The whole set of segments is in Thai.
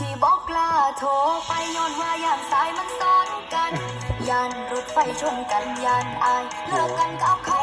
ที่บอกกล้าโทรไปย้อนว่ายามสายมันซ้อนกัน ยานรถไฟชนกันยานอายเลิกกันก็เอาเขา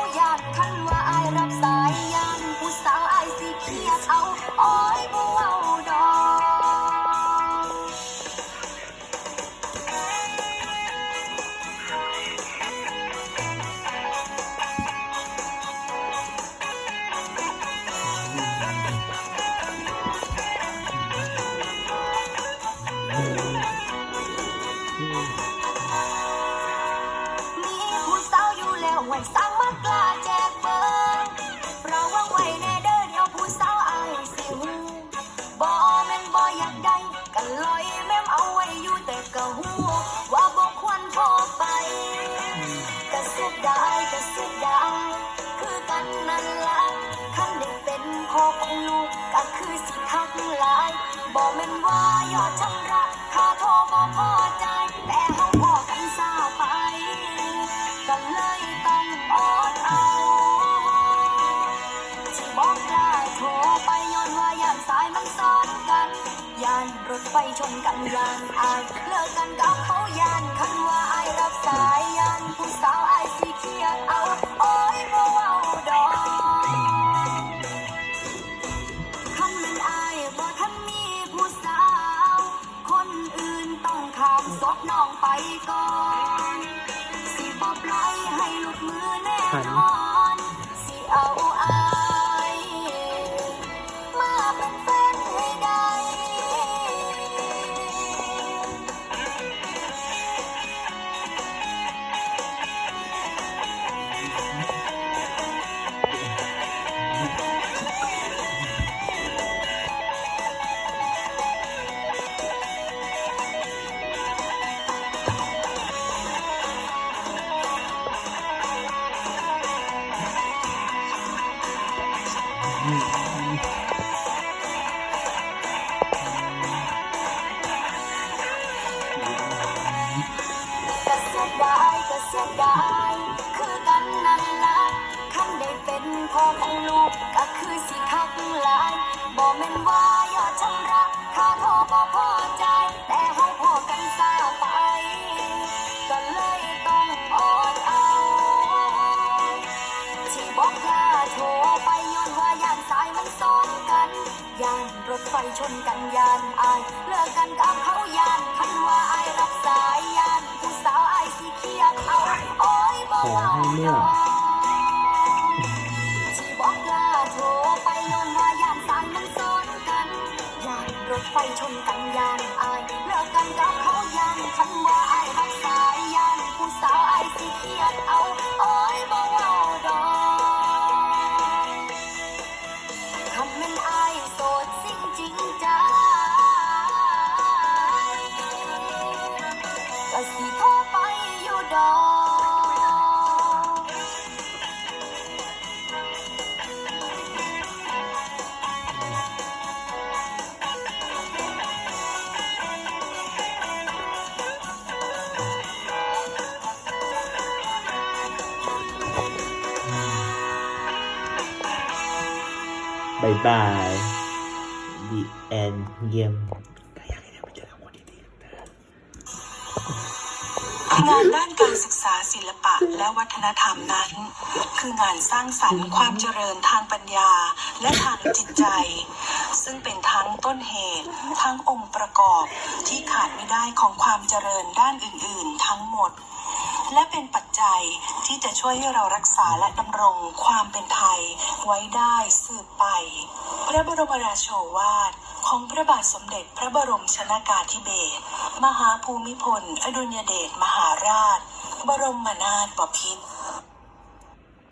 พ่อของลูกก็คือสิทักหลายบ่แม่นว่ายอดชำระ ค่าโทรบ่พอใจ แต่เขาพอกันสาไป ก็เลยต้องอดเอาที่บอกกล้าโทรไปย้อนว่าย่านสายมันซ้อนกันย่านรถไฟชนกันย่านอายเลิกกันกับเขาย่านคันว่าอายรับสายย่านผู้สาว ก่อนสิบอบไล่ให้หลุดมือแน่นอน พ่อของลูกก็คือสิคักหลายบ่แม่นว่ายอดชำระค่าโทรบ่พอใจานรถไฟชนกันย่านอาย เลิกกันกับเขาย่านคันว่าอายรับสายย่านผู้สาวอายสิเครียดเอาโอ้ยบ่เว้าดอกที่บอกกล้าโทรไปย้อนว่าย่านสายมันซ้อนกันย่านรถไฟชนกันย่าน ก็สิโทร งานด้านการศึกษาศิลปะและวัฒนธรรมนั้น คืองานสร้างสรรค์ความเจริญทางปัญญาและทางจิตใจ ซึ่งเป็นทั้งต้นเหตุ ทั้งองค์ประกอบที่ขาดไม่ได้ของความเจริญด้านอื่น ๆ ทั้งหมด และเป็นปัจจัยที่จะช่วยให้เรารักษาและดำรงความเป็นไทยไว้ได้สืบไป พระบรมราโชวาท ของพระบาทสมเด็จพระบรมชนากาธิเบศรมหาภูมิพล อดุลยเดชมหาราช บรมนาถบพิตร